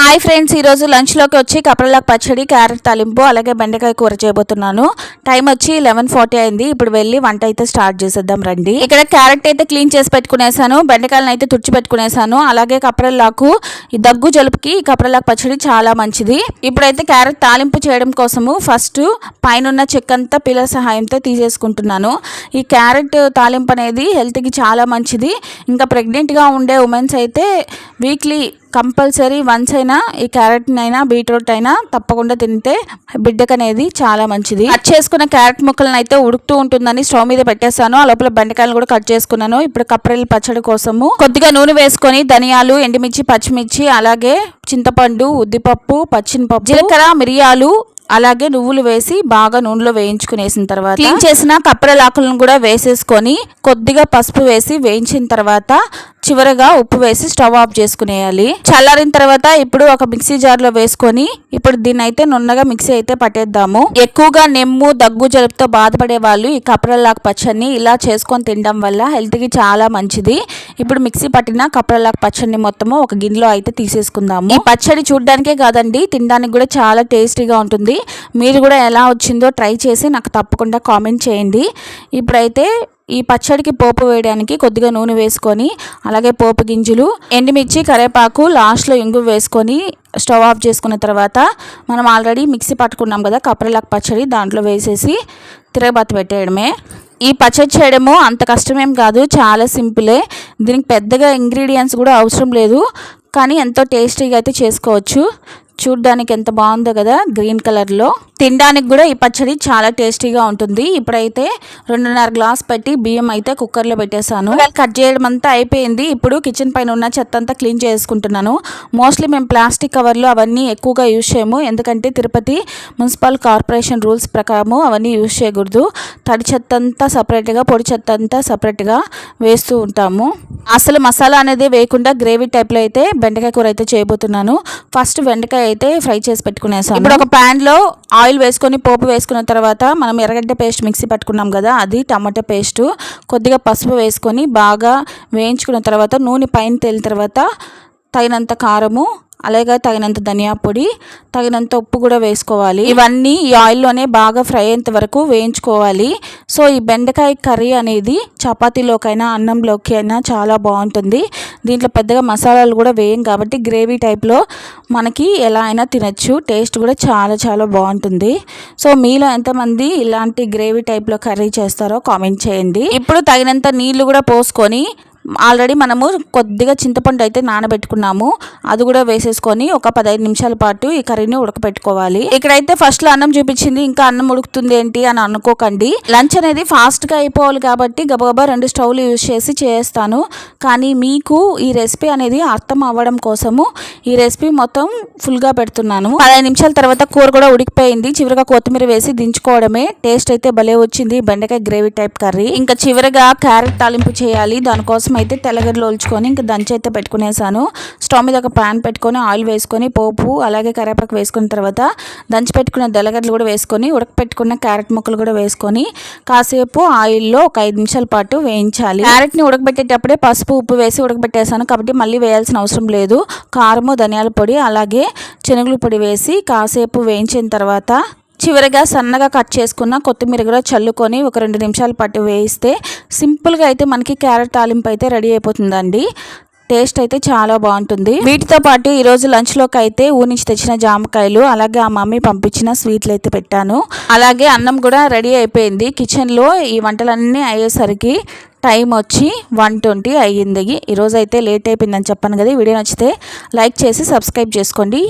Hi friends ఈరోజు లంచ్లోకి వచ్చి కపరలాక్ పచ్చడి క్యారెట్ తాలింపు అలాగే బెండకాయ కూర చేయబోతున్నాను. టైం వచ్చి లెవెన్ ఫార్టీ అయింది. ఇప్పుడు వెళ్ళి వంట అయితే స్టార్ట్ చేసేద్దాం రండి. ఇక్కడ క్యారెట్ అయితే క్లీన్ చేసి పెట్టుకునేసాను. బెండకాయలను అయితే తుడిచి పెట్టుకునేసాను. అలాగే కపరలాకు దగ్గు జలుపుకి ఈ పచ్చడి చాలా మంచిది. ఇప్పుడైతే క్యారెట్ తాలింపు చేయడం కోసము ఫస్ట్ పైన చెక్క అంతా పిల్లల సహాయంతో తీసేసుకుంటున్నాను. ఈ క్యారెట్ తాలింపు అనేది హెల్త్కి చాలా మంచిది. ఇంకా ప్రెగ్నెంట్గా ఉండే ఉమెన్స్ అయితే వీక్లీ కంపల్సరీ వన్స్ అయినా ఈ క్యారెట్ అయినా బీట్రూట్ అయినా తప్పకుండా తింటే బిడ్డకు అనేది చాలా మంచిది. కట్ చేసుకున్న క్యారెట్ ముక్కలను అయితే ఉడుకుతూ ఉంటుందని స్టవ్ మీద పెట్టేశాను ఆ లోపల బెండకాయలు కూడా కట్ చేసుకున్నాను. ఇప్పుడు కప్పరెల్లి పచ్చడి కోసము కొద్దిగా నూనె వేసుకొని ధనియాలు ఎండుమిర్చి పచ్చిమిర్చి అలాగే చింతపండు ఉద్దిపప్పు పచ్చినపప్పు జీలకర్ర మిరియాలు అలాగే నువ్వులు వేసి బాగా నూనెలో వేయించుకునేసిన తర్వాత క్లీన్ చేసిన కప్పరలాకులను కూడా వేసేసుకొని కొద్దిగా పసుపు వేసి వేయించిన తర్వాత చివరగా ఉప్పు వేసి స్టవ్ ఆఫ్ చేసుకునేయాలి. చల్లారిన తర్వాత ఇప్పుడు ఒక మిక్సీ జార్లో వేసుకొని ఇప్పుడు దీన్ని అయితే నున్నగా మిక్సీ అయితే పట్టేద్దాము. ఎక్కువగా నెమ్ము దగ్గు జలుపుతో బాధపడే వాళ్ళు ఈ కపరలాక్ పచ్చడిని ఇలా చేసుకొని తినడం వల్ల హెల్త్కి చాలా మంచిది. ఇప్పుడు మిక్సీ పట్టిన కపరలాక్ పచ్చడిని మొత్తము ఒక గిన్నెలో అయితే తీసేసుకుందాము. ఈ పచ్చడి చూడడానికే కాదండి తినడానికి కూడా చాలా టేస్టీగా ఉంటుంది. మీరు కూడా ఎలా వచ్చిందో ట్రై చేసి నాకు తప్పకుండా కామెంట్ చేయండి. ఇప్పుడైతే ఈ పచ్చడికి పోపు వేయడానికి కొద్దిగా నూనె వేసుకొని అలాగే పోపు గింజలు ఎండుమిర్చి కరివేపాకు లాస్ట్లో ఇంగు వేసుకొని స్టవ్ ఆఫ్ చేసుకున్న తర్వాత మనం ఆల్రెడీ మిక్సీ పట్టుకున్నాం కదా కప్పరలాక్ పచ్చడి దాంట్లో వేసేసి తిరగబాత పెట్టేయడమే. ఈ పచ్చడి చేయడము అంత కష్టమేం కాదు చాలా సింపులే. దీనికి పెద్దగా ఇంగ్రీడియంట్స్ కూడా అవసరం లేదు కానీ ఎంతో టేస్టీగా అయితే చేసుకోవచ్చు. చూడ్డానికి ఎంత బాగుందో కదా గ్రీన్ కలర్లో. తినడానికి కూడా ఈ పచ్చడి చాలా టేస్టీగా ఉంటుంది. ఇప్పుడైతే రెండున్నర గ్లాస్ పెట్టి బియ్యం అయితే కుక్కర్లో పెట్టేశాను. కట్ చేయడం అంతా అయిపోయింది. ఇప్పుడు కిచెన్ పైన ఉన్న చెత్త అంతా క్లీన్ చేసుకుంటున్నాను. మోస్ట్లీ మేము ప్లాస్టిక్ కవర్లు అవన్నీ ఎక్కువగా యూజ్ చేయము. ఎందుకంటే తిరుపతి మున్సిపల్ కార్పొరేషన్ రూల్స్ ప్రకారము అవన్నీ యూజ్ చేయకూడదు. తడి చెత్త అంతా సపరేట్గా పొడి చెత్త అంతా సపరేట్గా వేస్తూ ఉంటాము. అసలు మసాలా అనేది వేయకుండా గ్రేవీ టైప్లో అయితే బెండకాయ కూర అయితే చేయబోతున్నాను. ఫస్ట్ బెండకాయ అయితే ఫ్రై చేసి పెట్టుకునేసాం ఇప్పుడు ఒక ప్యాన్లో ఆయిల్ వేసుకొని పోపు వేసుకున్న తర్వాత మనం ఎర్రగడ్డ పేస్ట్ మిక్సీ పట్టుకున్నాం కదా అది టమాటా పేస్ట్ కొద్దిగా పసుపు వేసుకొని బాగా వేయించుకున్న తర్వాత నూనె పైన తేలిన తర్వాత తగినంత కారము అలాగే తగినంత ధనియా పొడి తగినంత ఉప్పు కూడా వేసుకోవాలి. ఇవన్నీ ఈ ఆయిల్లోనే బాగా ఫ్రై అయ్యేంత వరకు వేయించుకోవాలి. సో ఈ బెండకాయ కర్రీ అనేది చపాతీలోకైనా అన్నంలోకి అయినా చాలా బాగుంటుంది. దీంట్లో పెద్దగా మసాలాలు కూడా వేయం కాబట్టి గ్రేవీ టైప్లో మనకి ఎలా అయినా తినచ్చు. టేస్ట్ కూడా చాలా చాలా బాగుంటుంది. సో మీలో ఎంతమంది ఇలాంటి గ్రేవీ టైప్లో కర్రీ చేస్తారో కామెంట్ చేయండి. ఇప్పుడు తగినంత నీళ్ళు కూడా పోసుకొని ఆల్రెడీ మనము కొద్దిగా చింతపండు అయితే నానబెట్టుకున్నాము. అది కూడా వేసేసుకొని ఒక పదహైదు నిమిషాల పాటు ఈ కర్రీని ఉడకపెట్టుకోవాలి. ఇక్కడైతే ఫస్ట్లో అన్నం చూపించింది ఇంకా అన్నం ఉడుకుతుంది ఏంటి అని అనుకోకండి. లంచ్ అనేది ఫాస్ట్గా అయిపోవాలి కాబట్టి గబగబా రెండు స్టవ్లు యూజ్ చేసి చేస్తాను. కానీ మీకు ఈ రెసిపీ అనేది అర్థం అవ్వడం కోసము ఈ రెసిపీ మొత్తం ఫుల్గా పెడుతున్నాను. పదహైదు నిమిషాల తర్వాత కూర కూడా ఉడికిపోయింది. చివరిగా కొత్తిమీర వేసి దించుకోవడమే. టేస్ట్ అయితే భలే వచ్చింది. బెండకాయ గ్రేవీ టైప్ కర్రీ. ఇంకా చివరిగా క్యారెట్ తాలింపు చేయాలి. దానికోసం అయితే తెల్లగడ్డలు ఒలుచుకొని ఇంకా దంచి అయితే పెట్టుకునేసాను. స్టవ్ మీద ఒక ప్యాన్ పెట్టుకొని ఆయిల్ వేసుకొని పోపు అలాగే కరివేపాకు వేసుకున్న తర్వాత దంచి పెట్టుకున్న తెల్లగడ్డలు కూడా వేసుకొని ఉడకపెట్టుకున్న క్యారెట్ ముక్కలు కూడా వేసుకొని కాసేపు ఆయిల్లో ఒక ఐదు నిమిషాల పాటు వేయించాలి. క్యారెట్ని ఉడకబెట్టేటప్పుడే పసుపు ఉప్పు వేసి ఉడకబెట్టేసాను. కాబట్టి మళ్ళీ వేయాల్సిన అవసరం లేదు. కారము ధనియాల పొడి అలాగే శనగల పొడి వేసి కాసేపు వేయించిన తర్వాత చివరిగా సన్నగా కట్ చేసుకున్న కొత్తిమీర కూడా చల్లుకొని ఒక రెండు నిమిషాలు పట్టు వేయిస్తే సింపుల్గా అయితే మనకి క్యారెట్ తాలింపు అయితే రెడీ అయిపోతుందండి. టేస్ట్ అయితే చాలా బాగుంటుంది. వీటితో పాటు ఈరోజు లంచ్లోకి అయితే ఊరి నుంచి తెచ్చిన జామకాయలు అలాగే ఆ మమ్మీ పంపించిన స్వీట్లు అయితే పెట్టాను. అలాగే అన్నం కూడా రెడీ అయిపోయింది. కిచెన్లో ఈ వంటలన్నీ అయ్యేసరికి టైం వచ్చి వన్ ట్వంటీ అయ్యింది. ఈరోజు అయితే లేట్ అయిపోయిందని చెప్పాను కదా వీడియో నచ్చితే లైక్ చేసి సబ్స్క్రైబ్ చేసుకోండి.